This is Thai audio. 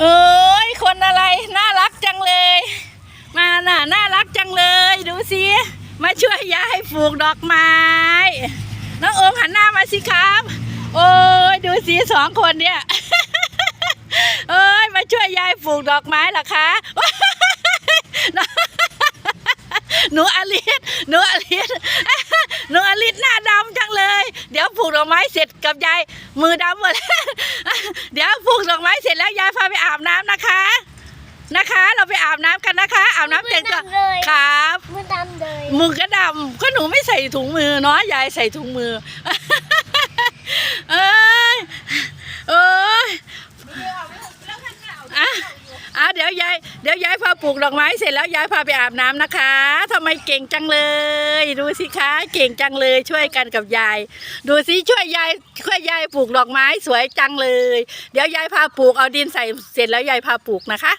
เอ้ยคนอะไรน่ารักจังเลย มาน่ะน่ารักจังเลย ดูสิมาช่วยยายปลูกดอกไม้น้องโอมหันหน้ามาสิครับ โอ้ยดูสิสองคนเนี่ยเอ้ยมาช่วยยายปลูกดอกไม้หรอคะหนูอลิสหนูอลิส หนูอลิสหน้าดำจัง เลยเดี๋ยวปลูกดอกไม้เสร็จกับยายมือดำหมดเดี๋ยวปลูกดอกไม้เสร็จแล้วยายพาไปอาบน้ำนะคะนะคะ เราไปอาบน้ำกันนะคะ อาบน้ำแต่งตัวมือดำเลยครับมือดำเลยมือก็ดำก็หนูไม่ใส่ถุงมือเนาะยายใส่ถุงมือ เอ้ยเอ้ยอะอะ เดี๋ยวยายเดี๋ยวยายพาปลูกดอกไม้เสร็จแล้วยายพาไปอาบน้ำนะคะทำไมเก่งจังเลย ดูสิคะเก่งจังเลยช่วยกันกับยาย ดูสิช่วยยายช่วยยายปลูกดอกไม้สวยจังเลย เดี๋ยวยายพาปลูกเอาดินใส่เสร็จแล้วยายพาปลูกนะคะ